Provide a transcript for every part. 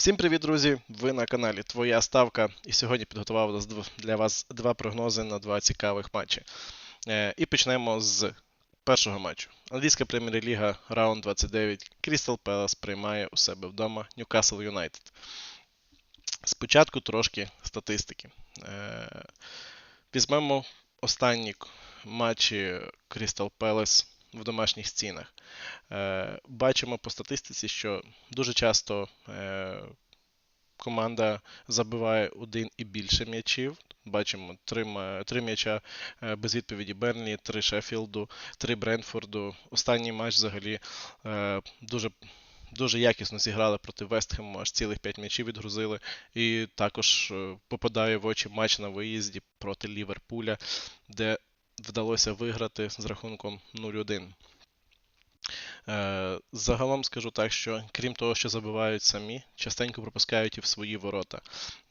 Всім привіт, друзі! Ви на каналі Твоя Ставка. І сьогодні підготував для вас два прогнози на два цікавих матчі. Е, І почнемо з першого матчу. Англійська прем'єр-ліга раунд 29. Крістал Пелас приймає у себе вдома Ньюкасл Юнайтед. Спочатку трошки статистики. Е, Візьмемо останні матчі Крістал Пелес в домашніх стінах. Е, Бачимо по статистиці, що дуже часто е, команда забиває один і більше м'ячів. Бачимо три, три м'яча е, без відповіді Бернлі, три Шеффілду, три Брентфорду. Останній матч взагалі дуже. Дуже якісно зіграли проти Вестхему, аж цілих 5 м'ячів відгрузили. І також попадає в очі матч на виїзді проти Ліверпуля, де вдалося виграти з рахунком 0-1. Е, загалом скажу так, що крім того, що забивають самі, частенько пропускають і в свої ворота.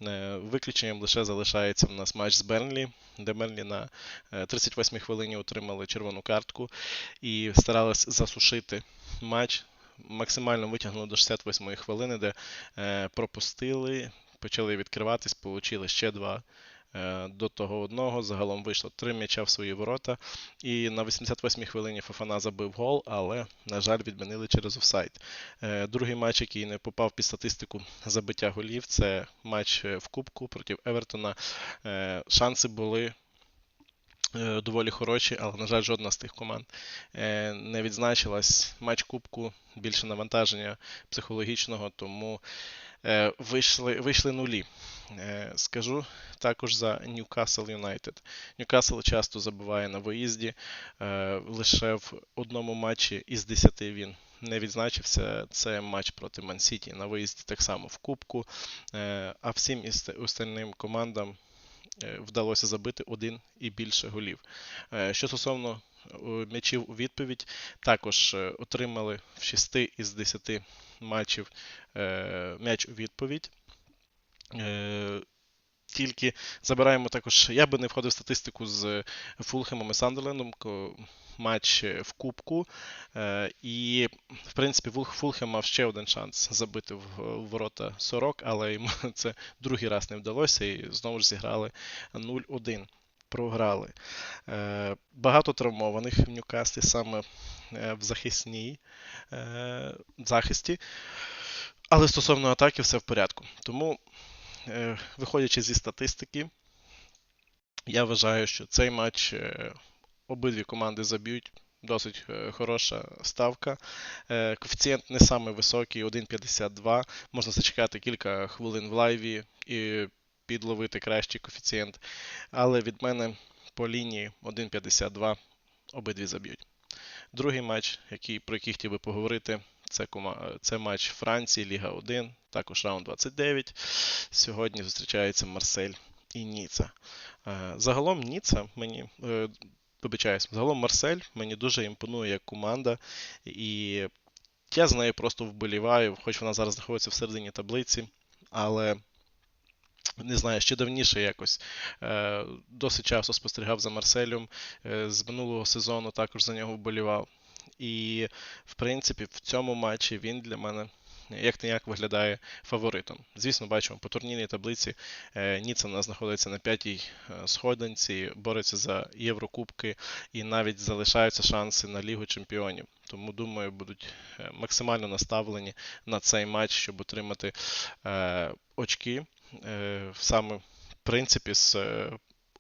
Е, виключенням лише залишається в нас матч з Бернлі, де Бернлі на 38-й е, хвилині отримали червону картку і старались засушити матч. Максимально витягнули до 68-ї хвилини, де пропустили, почали відкриватись, отримали ще два до того одного. Загалом вийшло три м'яча в свої ворота. І на 88-й хвилині Фафана забив гол, але, на жаль, відмінили через офсайд. Е, другий матч, який не попав під статистику забиття голів, це матч в Кубку проти Евертона. Е, шанси були. Доволі хороші, але, на жаль, жодна з тих команд не відзначилась. Матч Кубку більше навантаження психологічного, тому вийшли вийшли нулі. Е, скажу також за Ньюкасл Юнайтед. Ньюкасл часто забуває на виїзді. Е, лише в одному матчі із 10 він не відзначився. Це матч проти Мансіті на виїзді так само в Кубку. Е, а всім остальним командам вдалося забити один і більше голів. Що стосовно м'ячів у відповідь, також отримали в 6 із 10 матчів м'яч у відповідь. Е, тільки забираємо також. Я би не входив в статистику з Фулхемом і Сандерлендом, матч в Кубку. Е, і, в принципі, Фулхем мав ще один шанс забити в ворота 40, але йому це другий раз не вдалося, і знову ж зіграли 0-1. Програли. Е, багато травмованих в Ньюкаслі саме в захисній захисті. Але стосовно атаки, все в порядку. Тому Е, виходячи зі статистики, я вважаю, що цей матч е, обидві команди заб'ють. Досить е, хороша ставка. Коефіцієнт не самий високий, 1,52. Можна зачекати кілька хвилин в лайві і підловити кращий коефіцієнт. Але від мене по лінії 1,52 обидві заб'ють. Другий матч, який, про який хотів би поговорити, це це матч Франції, Ліга 1, також раунд 29. Сьогодні зустрічається Марсель і Ніца. Е, загалом Ніца мені. Е, вибачаюсь, загалом Марсель мені дуже імпонує як команда, і я з нею просто вболіваю, хоч вона зараз знаходиться в середині таблиці, але не знаю, ще давніше якось е, досить часто спостерігав за Марселем. З минулого сезону також за нього вболівав. І, в принципі, в цьому матчі він для мене як не як виглядає фаворитом. Звісно, бачимо, по турнірній таблиці е, Ніцца у нас знаходиться на п'ятій е, сходинці, бореться за Єврокубки і навіть залишаються шанси на Лігу Чемпіонів. Тому, думаю, будуть е, максимально наставлені на цей матч, щоб отримати очки саме в принципі з.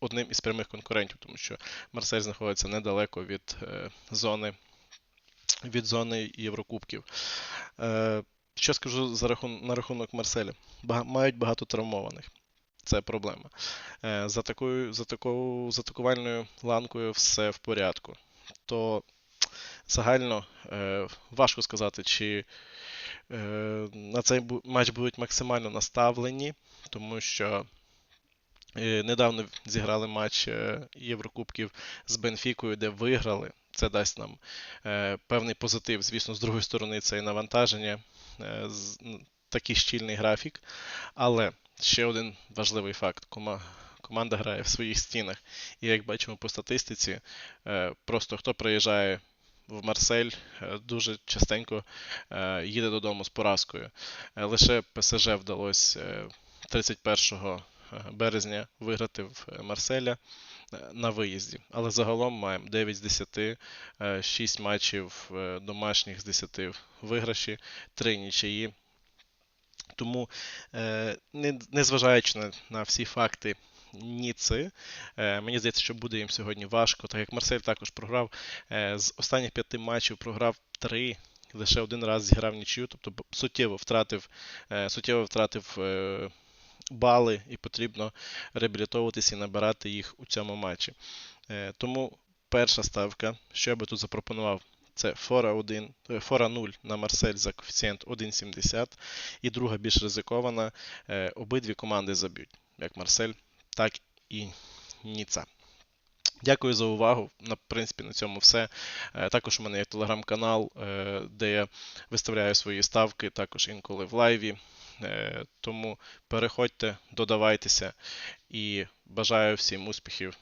Одним із прямих конкурентів, тому що Марсель знаходиться недалеко від зони від зони Єврокубків. Е, що скажу за рахун... на рахунок Марселя? Бага... Мають багато травмованих. Це проблема. Е, за такою за такою за атакувальною ланкою все в порядку. То загально е, важко сказати, чи на цей матч будуть максимально наставлені, тому що недавно зіграли матч Єврокубків з Бенфікою, де виграли. Це дасть нам е, певний позитив. Звісно, з другої сторони, це і навантаження, е, такий щільний графік. Але ще один важливий факт: команда грає в своїх стінах. І як бачимо по статистиці, е, просто хто приїжджає в Марсель е, дуже частенько е, їде додому з поразкою. Е, Лише ПСЖ вдалося е, 31 березня виграти в е, Марселя е, на виїзді. Але загалом маємо 9 з 10, 6 матчів е, домашніх з 10 виграші, 3 нічиї. Тому, незважаючи на, всі факти Ніци, мені здається, що буде їм сьогодні важко, так як Марсель також програв. З останніх п'яти матчів програв три, лише один раз зіграв нічию, тобто суттєво втратив, суттєво втратив бали, і потрібно реабілітовуватися і набирати їх у цьому матчі. Е, Тому перша ставка, що я би тут запропонував, це Фора 1, е, Фора 0 на Марсель за коефіцієнт 1,70. І друга більш ризикована, е, обидві команди заб'ють, як Марсель, так і Ніца. Дякую за увагу. На принципі, на цьому все. Також у мене є телеграм-канал, де я виставляю свої ставки, також інколи в лайві. Е, Тому переходьте, додавайтеся і бажаю всім успіхів